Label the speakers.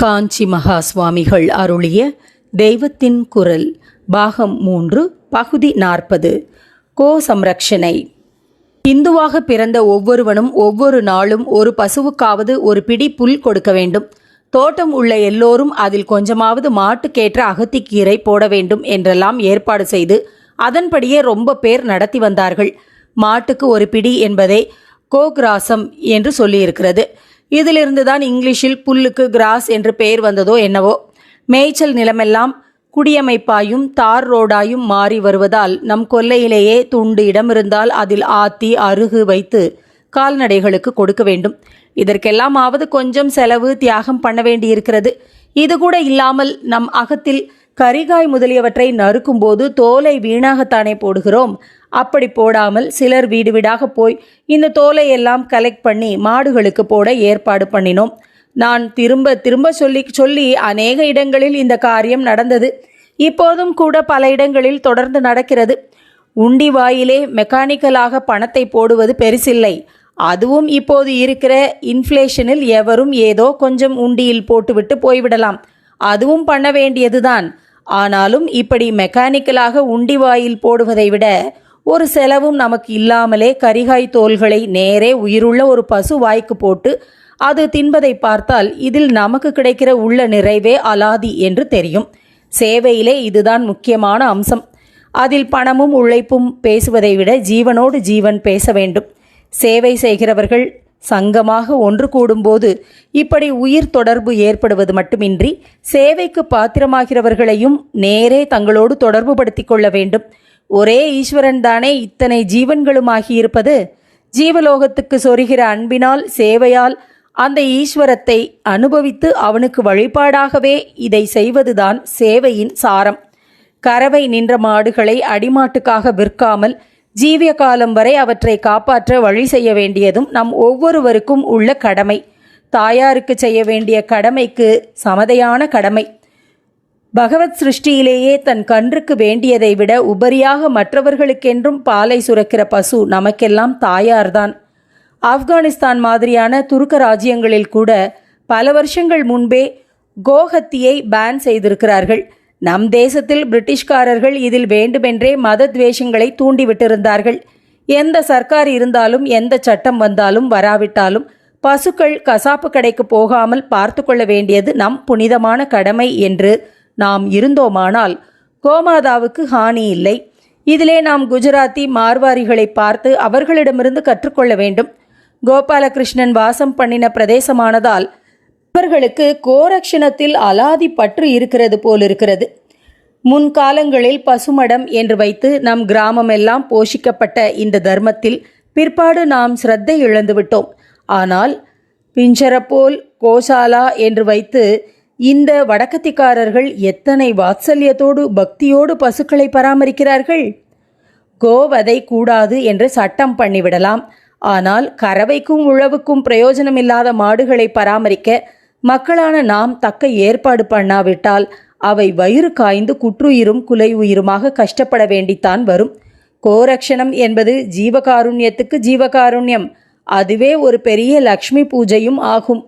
Speaker 1: காஞ்சி மகா சுவாமிகள் அருளிய தெய்வத்தின் குரல் பாகம் மூன்று பகுதி நாற்பது கோ சம்ரக்ஷனை இந்துவாக பிறந்த ஒவ்வொருவனும் ஒவ்வொரு நாளும் ஒரு பசுவுக்காவது ஒரு பிடி புல் கொடுக்க வேண்டும். தோட்டம் உள்ள எல்லோரும் அதில் கொஞ்சமாவது மாட்டுக்கேற்ற அகத்திக்கீரை போட வேண்டும் என்றெல்லாம் ஏற்பாடு செய்து அதன்படியே ரொம்ப பேர் நடத்தி வந்தார்கள். மாட்டுக்கு ஒரு பிடி என்பதை கோகிராசம் என்று சொல்லியிருக்கிறது. இதிலிருந்து தான் இங்கிலீஷில் புல்லுக்கு கிராஸ் என்று பெயர் வந்ததோ என்னவோ. மேய்ச்சல் நிலமெல்லாம் குடியமைப்பாயும் தார் ரோடாயும் மாறி வருவதால் நம் கொல்லையிலேயே துண்டு இடம் இருந்தால் அதில் ஆத்தி அருகு வைத்து கால்நடைகளுக்கு கொடுக்க வேண்டும். இதற்கெல்லாம் ஆவது கொஞ்சம் செலவு தியாகம் பண்ண வேண்டியிருக்கிறது. இது கூட இல்லாமல் நம் அகத்தில் கரிகாய் முதலியவற்றை நறுக்கும்போது தோலை வீணாகத்தானே போடுகிறோம். அப்படி போடாமல் சிலர் வீடு வீடாக போய் இந்த தோலை எல்லாம் கலெக்ட் பண்ணி மாடுகளுக்கு போட ஏற்பாடு பண்ணினோம். நான் திரும்ப திரும்ப சொல்லி சொல்லி அநேக இடங்களில் இந்த காரியம் நடந்தது. இப்போதும் கூட பல இடங்களில் தொடர்ந்து நடக்கிறது. உண்டி வாயிலே மெக்கானிக்கலாக பணத்தை போடுவது பெருசில்லை. அதுவும் இப்போது இருக்கிற இன்ஃப்ளேஷனில் எவரும் ஏதோ கொஞ்சம் உண்டியில் போட்டுவிட்டு போய்விடலாம். அதுவும் பண்ண வேண்டியதுதான். ஆனாலும் இப்படி மெக்கானிக்கலாக உண்டி வாயில் போடுவதை விட ஒரு செலவும் நமக்கு இல்லாமலே கரிகாய் தோல்களை நேரே உயிருள்ள ஒரு பசு வாய்க்கு போட்டு அது தின்பதை பார்த்தால் இதில் நமக்கு கிடைக்கிற உள்ள நிறைவே அலாதி என்று தெரியும். சேவையிலே இதுதான் முக்கியமான அம்சம். அதில் பணமும் உழைப்பும் பேசுவதை விட ஜீவனோடு ஜீவன் பேச வேண்டும். சேவை செய்கிறவர்கள் சங்கமாக ஒன்று கூடும்போது இப்படி உயிர் தொடர்பு ஏற்படுவது மட்டுமின்றி சேவைக்கு பாத்திரமாகிறவர்களையும் நேரே தங்களோடு தொடர்பு படுத்திக் கொள்ள வேண்டும். ஒரே ஈஸ்வரன் தானே இத்தனை ஜீவன்களுமாகி இருப்பது? ஜீவலோகத்துக்கு சொருகிற அன்பினால் சேவையால் அந்த ஈஸ்வரத்தை அனுபவித்து அவனுக்கு வழிபாடாகவே இதை செய்வதுதான் சேவையின் சாரம். கறவை நின்ற மாடுகளை அடிமாட்டுக்காக விற்காமல் ஜீவிய காலம் வரை அவற்றை காப்பாற்ற வழி செய்ய வேண்டியதும் நம் ஒவ்வொருவருக்கும் உள்ள கடமை. தாயாருக்கு செய்ய வேண்டிய கடமைக்கு சமதையான கடமை. பகவத் சிருஷ்டியிலேயே தன் கன்றுக்கு வேண்டியதை விட உபரியாக மற்றவர்களுக்கென்றும் பாலை சுரக்கிற பசு நமக்கெல்லாம் தாயார்தான். ஆப்கானிஸ்தான் மாதிரியான துருக்க ராஜ்யங்களில் கூட பல வருஷங்கள் முன்பே கோஹத்தியை பேன் செய்திருக்கிறார்கள். நம் தேசத்தில் பிரிட்டிஷ்காரர்கள் இதில் வேண்டுமென்றே மத துவேஷங்களை தூண்டிவிட்டிருந்தார்கள். எந்த சர்க்கார் இருந்தாலும் எந்த சட்டம் வந்தாலும் வராவிட்டாலும் பசுக்கள் கசாப்பு கடைக்கு போகாமல் பார்த்து கொள்ள வேண்டியது நம் புனிதமான கடமை என்று நாம் இருந்தோமானால் கோமாதாவுக்கு ஹானி இல்லை. இதிலே நாம் குஜராத்தி மார்வாரிகளை பார்த்து அவர்களிடமிருந்து கற்றுக்கொள்ள வேண்டும். கோபாலகிருஷ்ணன் வாசம் பண்ணின பிரதேசமானதால் இவர்களுக்கு கோரக்ஷணத்தில் அலாதி பற்று இருக்கிறது போலிருக்கிறது. முன்காலங்களில் பசுமடம் என்று வைத்து நம் கிராமமெல்லாம் போஷிக்கப்பட்ட இந்த தர்மத்தில் பிற்பாடு நாம் சிரத்தை இழந்துவிட்டோம். ஆனால் பிஞ்சரப்போல் கோசாலா என்று வைத்து இந்த வடக்கத்திக்காரர்கள் எத்தனை வாத்சல்யத்தோடு பக்தியோடு பசுக்களை பராமரிக்கிறார்கள்? கோவதை கூடாது என்று சட்டம் பண்ணிவிடலாம். ஆனால் கறவைக்கும் உழவுக்கும் பிரயோஜனமில்லாத மாடுகளை பராமரிக்க மக்களான நாம் தக்க ஏற்பாடு பண்ணாவிட்டால் அவை வயிறு காய்ந்து குற்றுயிரும் குலை உயிருமாக கஷ்டப்பட வேண்டித்தான் வரும். கோரக்ஷணம் என்பது ஜீவகாருண்யத்துக்கு ஜீவகாருண்யம். அதுவே ஒரு பெரிய லக்ஷ்மி பூஜையும் ஆகும்.